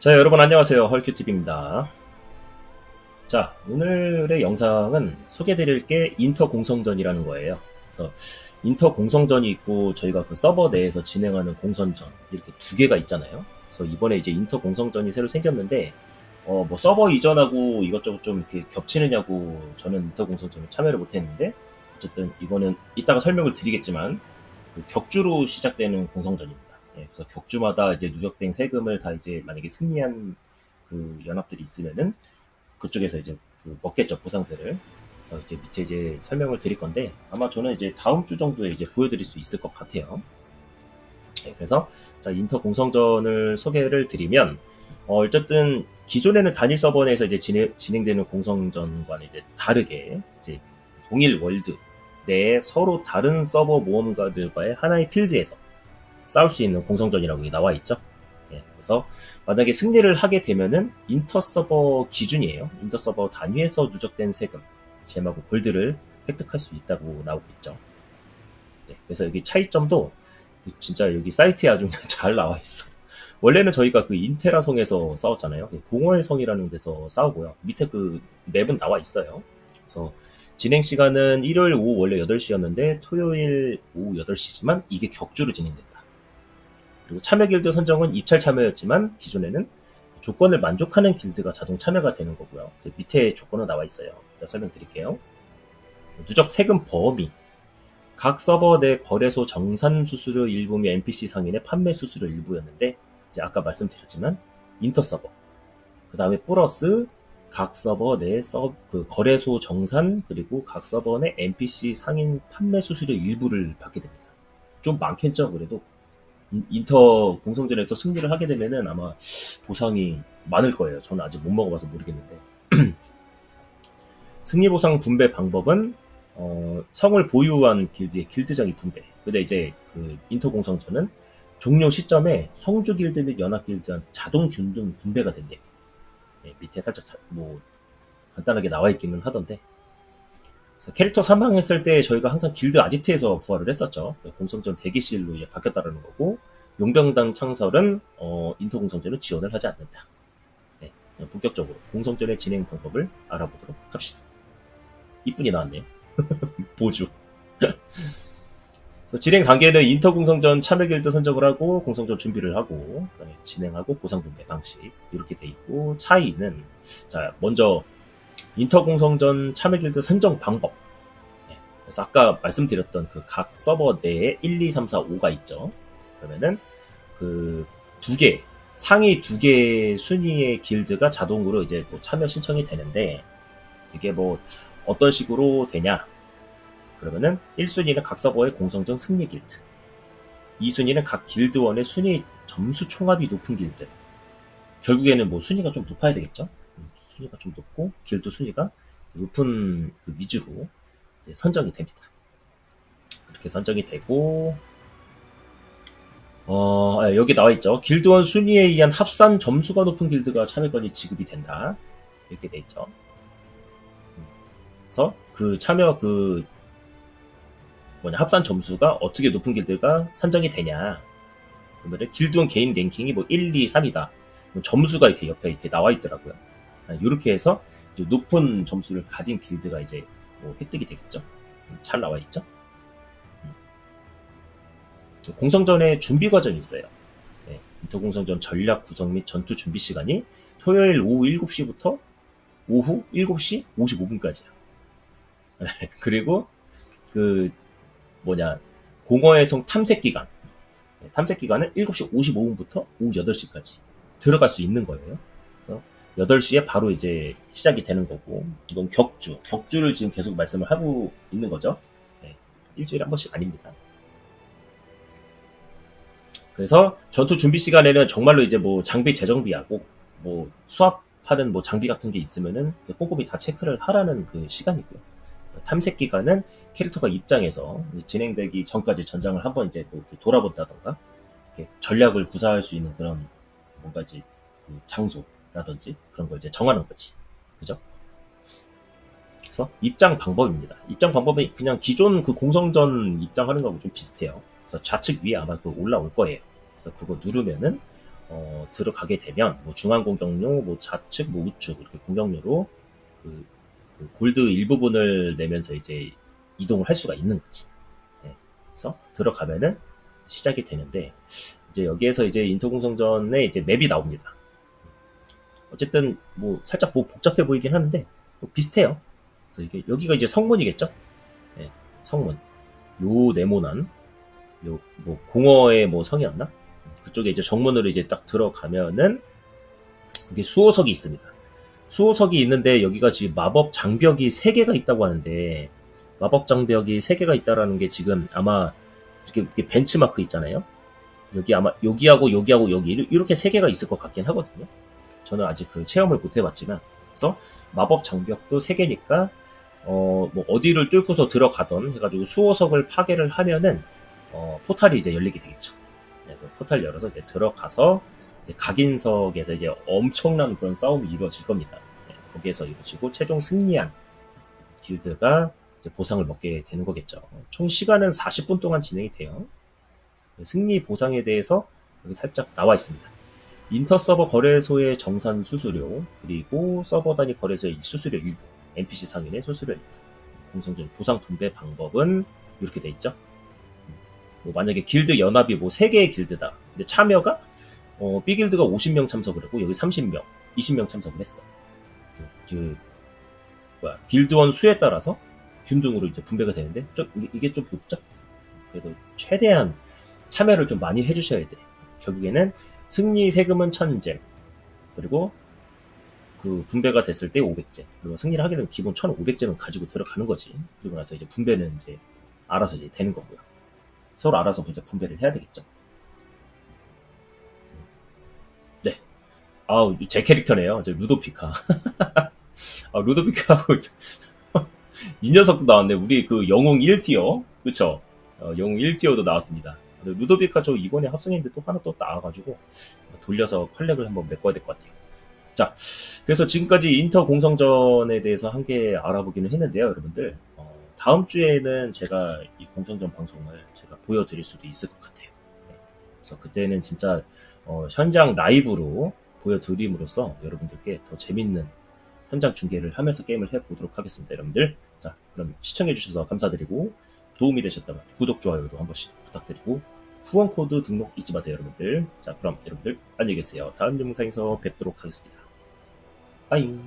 자, 여러분 안녕하세요. 헐큐TV입니다. 자, 오늘의 영상은 소개드릴 게 인터 공성전이라는 거예요. 그래서 인터 공성전이 있고 저희가 그 서버 내에서 진행하는 공선전 이렇게 두 개가 있잖아요. 그래서 이번에 이제 인터 공성전이 새로 생겼는데 어, 뭐 서버 이전하고 이것저것 좀 이렇게 겹치느냐고 저는 인터 공성전에 참여를 못했는데 어쨌든 이거는 이따가 설명을 드리겠지만 그 격주로 시작되는 공성전입니다. 예, 그래서 격주마다 이제 누적된 세금을 다 이제 만약에 승리한 그 연합들이 있으면은 그쪽에서 이제 그 먹겠죠 보상들을. 그래서 이제 밑에 이제 설명을 드릴 건데 아마 저는 이제 다음 주 정도에 이제 보여드릴 수 있을 것 같아요. 예, 그래서 자 인터 공성전을 소개를 드리면 어, 어쨌든 기존에는 단일 서버 내에서 이제 진행, 진행되는 공성전과는 이제 다르게 이제 동일 월드 내에 서로 다른 서버 모험가들과의 하나의 필드에서 싸울 수 있는 공성전이라고 나와 있죠. 예, 그래서 만약에 승리를 하게 되면은 인터 서버 기준이에요. 인터 서버 단위에서 누적된 세금, 제마고 골드를 획득할 수 있다고 나오고 있죠. 네, 그래서 여기 차이점도 진짜 여기 사이트에 아주 잘 나와 있어. 원래는 저희가 그 인테라 성에서 싸웠잖아요. 공허의 성이라는 데서 싸우고요. 밑에 그 맵은 나와 있어요. 그래서 진행 시간은 일요일 오후 원래 8시였는데 토요일 오후 8시지만 이게 격주로 진행된다. 그리고 참여 길드 선정은 입찰 참여였지만 기존에는 조건을 만족하는 길드가 자동 참여가 되는 거고요. 밑에 조건은 나와 있어요. 일단 설명드릴게요. 누적 세금 범위 각 서버 내 거래소 정산 수수료 일부 및 NPC 상인의 판매 수수료 일부였는데 이제 아까 말씀드렸지만 인터 서버 그 다음에 플러스 각 서버 내 서, 그 거래소 정산 그리고 각 서버 내 NPC 상인 판매 수수료 일부를 받게 됩니다. 좀 많겠죠 그래도 인터 공성전에서 승리를 하게 되면은 아마 보상이 많을 거예요. 저는 아직 못 먹어봐서 모르겠는데. 승리 보상 분배 방법은 어, 성을 보유한 길드의 길드장이 분배. 근데 이제 그 인터 공성전은 종료 시점에 성주 길드 및 연합 길드한 자동 균등 분배가 된대. 네, 밑에 살짝 자, 뭐 간단하게 나와 있기는 하던데. 캐릭터 사망했을 때 저희가 항상 길드 아지트에서 부활을 했었죠. 공성전 대기실로 이제 바뀌었다는 거고 용병단 창설은 어, 인터 공성전을 지원을 하지 않는다. 네, 본격적으로 공성전의 진행 방법을 알아보도록 합시다. 이쁜이 나왔네요. 보주. 그래서 진행 단계는 인터 공성전 참여 길드 선정을 하고 공성전 준비를 하고 진행하고 보상 분배 방식 이렇게 돼 있고 차이는 자 먼저 인터 공성전 참여 길드 선정 방법. 네, 그래서 아까 말씀드렸던 그 각 서버 내에 1, 2, 3, 4, 5가 있죠. 그러면은 그 두 개, 상위 두 개 순위의 길드가 자동으로 이제 뭐 참여 신청이 되는데 이게 뭐 어떤 식으로 되냐? 그러면은 1순위는 각 서버의 공성전 승리 길드. 2순위는 각 길드원의 순위 점수 총합이 높은 길드. 결국에는 뭐 순위가 좀 높아야 되겠죠? 순위가 좀 높고 길드 순위가 높은 그 위주로 선정이 됩니다. 그렇게 선정이 되고 어, 아, 여기 나와 있죠. 길드원 순위에 의한 합산 점수가 높은 길드가 참여권이 지급이 된다. 이렇게 돼 있죠. 그래서 그 참여 그 뭐냐 합산 점수가 어떻게 높은 길드가 산정이 되냐. 그러면 길드원 개인 랭킹이 뭐 1, 2, 3이다. 점수가 이렇게 옆에 이렇게 나와 있더라고요. 이렇게 해서 높은 점수를 가진 길드가 이제 뭐 획득이 되겠죠. 잘 나와 있죠. 음. 공성전의 준비 과정이 있어요. 네, 인터공성전 전략 구성 및 전투 준비 시간이 토요일 오후 7시부터 오후 7시 55분까지야. 그리고 그 뭐냐 공허의 성 탐색 기간 네, 탐색 기간은 7시 55분부터 오후 8시까지 들어갈 수 있는 거예요. 8시에 바로 이제 시작이 되는 거고, 이건 격주. 격주를 지금 계속 말씀을 하고 있는 거죠. 네, 일주일에 한 번씩 아닙니다. 그래서 전투 준비 시간에는 정말로 이제 뭐 장비 재정비하고, 뭐 수압하는 뭐 장비 같은 게 있으면은 꼼꼼히 다 체크를 하라는 그 시간이고요. 탐색 기간은 캐릭터가 입장해서 진행되기 전까지 전장을 한번 이제 뭐 돌아본다던가, 전략을 구사할 수 있는 그런 뭔가 이제 그 장소, 라든지 그런 걸 이제 정하는 거지. 그죠? 그래서 입장 방법입니다. 입장 방법이 그냥 기존 그 공성전 입장하는 거하고 좀 비슷해요. 그래서 좌측 위에 아마 그 올라올 거예요. 그래서 그거 누르면은 어, 들어가게 되면 뭐 중앙 공격료, 뭐 좌측, 뭐 우측 이렇게 공격료로 그, 그 골드 일부분을 내면서 이제 이동을 할 수가 있는 거지. 예. 그래서 들어가면은 시작이 되는데 이제 여기에서 이제 인터공성전에 이제 맵이 나옵니다. 어쨌든 뭐 살짝 뭐 복잡해 보이긴 하는데 뭐 비슷해요. 그래서 이게 여기가 이제 성문이겠죠? 예, 성문. 요 네모난 요 뭐 공어의 뭐 성이었나? 그쪽에 이제 정문으로 이제 딱 들어가면은 이게 수호석이 있습니다. 수호석이 있는데 여기가 지금 마법 장벽이 3개가 있다고 하는데 마법 장벽이 3개가 있다라는 게 지금 아마 이렇게, 이렇게 벤치마크 있잖아요. 여기 아마 여기하고 여기하고 여기 이렇게 3개가 있을 것 같긴 하거든요. 저는 아직 그 체험을 못 해봤지만 그래서 마법 장벽도 3개니까 어, 뭐 어디를 뚫고서 들어가던 해가지고 수호석을 파괴를 하면은 어, 포탈이 이제 열리게 되겠죠. 네, 그 포탈 열어서 이제 들어가서 이제 각인석에서 이제 엄청난 그런 싸움이 이루어질 겁니다. 네, 거기에서 이루어지고 최종 승리한 길드가 보상을 먹게 되는 거겠죠. 총 시간은 40분 동안 진행이 돼요. 승리 보상에 대해서 살짝 나와 있습니다. 인터 서버 거래소의 정산 수수료, 그리고 서버 단위 거래소의 수수료 일부, NPC 상인의 수수료 일부, 공성전 보상 분배 방법은 이렇게 돼 있죠. 뭐 만약에 길드 연합이 뭐 3개의 길드다. 근데 참여가 어, B 길드가 50명 참석을 했고 여기 30명, 20명 참석을 했어. 그, 그 뭐야 길드원 수에 따라서 균등으로 이제 분배가 되는데 좀 이게, 좀 복잡. 그래도 최대한 참여를 좀 많이 해주셔야 돼. 결국에는 승리 세금은 1000잼 그리고 그 분배가 됐을 때 500잼 그리고 승리를 하게 되면 기본 1500잼을 가지고 들어가는 거지. 그리고 나서 이제 분배는 이제 알아서 이제 되는 거고요. 서로 알아서 이제 분배를 해야 되겠죠. 네. 아우, 제 캐릭터네요. 저 루도피카. 아, 루도피카하고 이 녀석도 나왔네. 우리 그 영웅 1티어. 그쵸? 어, 영웅 1티어도 나왔습니다. 루도비카 저 이번에 합성했는데 또 하나 또 나와가지고 돌려서 컬렉을 한번 메꿔야 될 것 같아요. 자, 그래서 지금까지 인터 공성전에 대해서 함께 알아보기는 했는데요, 여러분들. 어, 다음 주에는 제가 이 공성전 방송을 제가 보여드릴 수도 있을 것 같아요. 네. 그래서 그때는 진짜 어, 현장 라이브로 보여드림으로써 여러분들께 더 재밌는 현장 중계를 하면서 게임을 해보도록 하겠습니다, 여러분들. 자, 그럼 시청해주셔서 감사드리고 도움이 되셨다면 구독, 좋아요도 한 번씩 부탁드리고 후원 코드 등록 잊지 마세요, 여러분들. 자, 그럼 여러분들 안녕히 계세요. 다음 영상에서 뵙도록 하겠습니다. 빠잉.